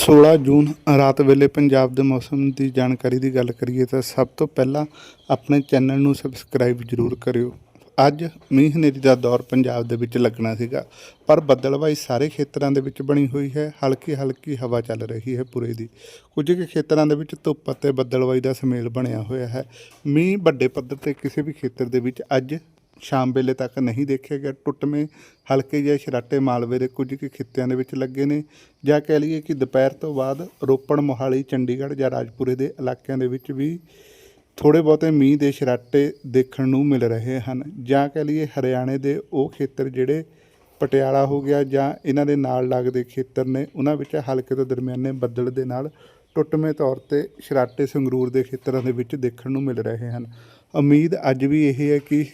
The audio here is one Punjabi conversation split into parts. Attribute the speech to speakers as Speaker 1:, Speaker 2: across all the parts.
Speaker 1: 16 ਜੂਨ ਰਾਤ ਵੇਲੇ ਪੰਜਾਬ ਦੇ ਮੌਸਮ ਦੀ ਜਾਣਕਾਰੀ ਦੀ ਗੱਲ ਕਰੀਏ ਤਾਂ ਸਭ ਤੋਂ ਪਹਿਲਾਂ ਆਪਣੇ ਚੈਨਲ ਨੂੰ ਸਬਸਕ੍ਰਾਈਬ ਜ਼ਰੂਰ ਕਰਿਓ। ਅੱਜ ਮੀਂਹ ਹਨੇਰੀ ਦਾ ਦੌਰ ਪੰਜਾਬ ਦੇ ਵਿੱਚ ਲੱਗਣਾ ਸੀਗਾ, ਪਰ ਬੱਦਲਵਾਈ ਸਾਰੇ ਖੇਤਰਾਂ ਦੇ ਵਿੱਚ ਬਣੀ ਹੋਈ ਹੈ। ਹਲਕੀ ਹਲਕੀ ਹਵਾ ਚੱਲ ਰਹੀ ਹੈ ਪੂਰੇ ਦੀ। ਕੁਝ ਕੁ ਖੇਤਰਾਂ ਦੇ ਵਿੱਚ ਧੁੱਪ ਅਤੇ ਬੱਦਲਵਾਈ ਦਾ ਸਮੇਲ ਬਣਿਆ ਹੋਇਆ ਹੈ। ਮੀਂਹ ਵੱਡੇ ਪੱਧਰ ਤੇ ਕਿਸੇ ਵੀ ਖੇਤਰ ਦੇ ਵਿੱਚ ਅੱਜ ਸ਼ਾਮ ਵੇਲੇ ਤੱਕ ਨਹੀਂ ਦੇਖਿਆ ਗਿਆ। ਟੁੱਟਵੇਂ ਹਲਕੇ ਜਿਹੇ ਸ਼ਰਾਟੇ ਮਾਲਵੇ ਦੇ ਕੁਝ ਕੁ ਖਿੱਤਿਆਂ ਦੇ ਵਿੱਚ ਲੱਗੇ ਨੇ। ਜਾਂ ਕਹਿ ਲਈਏ ਕਿ ਦੁਪਹਿਰ ਤੋਂ ਬਾਅਦ ਰੋਪੜ, ਮੋਹਾਲੀ, ਚੰਡੀਗੜ੍ਹ ਜਾਂ ਰਾਜਪੁਰੇ ਦੇ ਇਲਾਕਿਆਂ ਦੇ ਵਿੱਚ ਵੀ ਥੋੜੇ ਬਹੁਤੇ ਮੀਂਹ ਦੇ ਸ਼ਰਾਟੇ ਦੇਖਣ ਨੂੰ ਮਿਲ ਰਹੇ ਹਨ। ਜਾਂ ਕਹਿ ਲਈਏ ਹਰਿਆਣੇ ਦੇ ਉਹ ਖੇਤਰ ਜਿਹੜੇ ਪਟਿਆਲਾ ਹੋ ਗਿਆ ਜਾਂ ਇਹਨਾਂ ਦੇ ਨਾਲ ਲੱਗਦੇ ਖੇਤਰ ਨੇ, ਉਹਨਾਂ ਵਿੱਚ ਹਲਕੇ ਤੋਂ ਦਰਮਿਆਨੇ ਬੱਦਲ ਦੇ ਨਾਲ ਟੁੱਟਵੇਂ ਤੌਰ ਤੇ ਸ਼ਰਾਟੇ ਸੰਗਰੂਰ ਦੇ ਖੇਤਰਾਂ ਦੇ ਵਿੱਚ ਦੇਖਣ ਨੂੰ ਮਿਲ ਰਹੇ ਹਨ। ਉਮੀਦ ਅੱਜ ਵੀ ਇਹ ਹੈ ਕਿ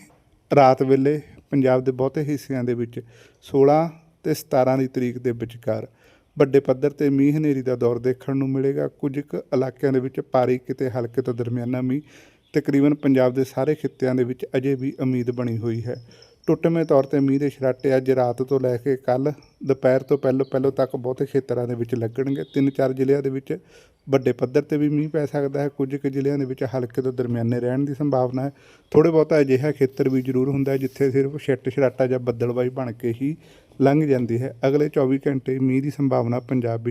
Speaker 1: ਰਾਤ ਵੇਲੇ ਪੰਜਾਬ ਦੇ ਬਹੁਤੇ ਹਿੱਸਿਆਂ ਦੇ ਵਿੱਚ 16 ਤੇ 17 ਦੀ ਤਰੀਕ ਦੇ ਵਿਚਕਾਰ ਵੱਡੇ ਪੱਧਰ ਤੇ ਮੀਂਹ ਹਨੇਰੀ ਦਾ ਦੌਰ ਦੇਖਣ ਨੂੰ ਮਿਲੇਗਾ। ਕੁਝ ਕੁ ਇਲਾਕਿਆਂ ਦੇ ਵਿੱਚ ਭਾਰੀ ਕਿਤੇ ਹਲਕੇ ਤੋਂ ਦਰਮਿਆਨਾ ਮੀਂਹ, ਤਕਰੀਬਨ ਪੰਜਾਬ ਦੇ ਸਾਰੇ ਖਿੱਤਿਆਂ ਦੇ ਵਿੱਚ ਅਜੇ ਵੀ ਉਮੀਦ ਬਣੀ ਹੋਈ ਹੈ। ਟੁੱਟਵੇਂ ਤੌਰ ਤੇ ਮੀਂਹ ਦੇ ਛਰਾਟੇ ਅੱਜ ਰਾਤ ਤੋਂ ਲੈ ਕੇ ਕੱਲ ਦੁਪਹਿਰ ਤੋਂ ਪਹਿਲਾਂ ਪਹਿਲਾਂ ਤੱਕ ਬਹੁਤੇ ਖੇਤਰਾਂ ਦੇ ਵਿੱਚ ਲੱਗਣਗੇ। ਤਿੰਨ ਚਾਰ ਜ਼ਿਲ੍ਹਿਆਂ ਦੇ ਵਿੱਚ ਵੱਡੇ ਪੱਧਰ ਤੇ ਵੀ ਮੀਂਹ ਪੈ ਸਕਦਾ ਹੈ। ਕੁਝ ਕੁ ਜ਼ਿਲ੍ਹਿਆਂ ਦੇ ਵਿੱਚ ਹਲਕੇ ਤੋਂ ਦਰਮਿਆਨੇ ਰਹਿਣ ਦੀ ਸੰਭਾਵਨਾ ਹੈ। ਥੋੜੇ ਬਹੁਤਾ ਅਜਿਹਾ ਖੇਤਰ ਵੀ ਜ਼ਰੂਰ ਹੁੰਦਾ ਹੈ, ਜਿੱਥੇ ਸਿਰਫ ਛਿੱਟ ਛਰਾਟਾ ਜਾਂ ਬੱਦਲਵਾਈ ਬਣ ਕੇ ਹੀ ਲੰਘ ਜਾਂਦੀ ਹੈ। ਅਗਲੇ 24 ਘੰਟੇ ਮੀਂਹ ਦੀ ਸੰਭਾਵਨਾ ਪੰਜਾਬ ਵਿੱਚ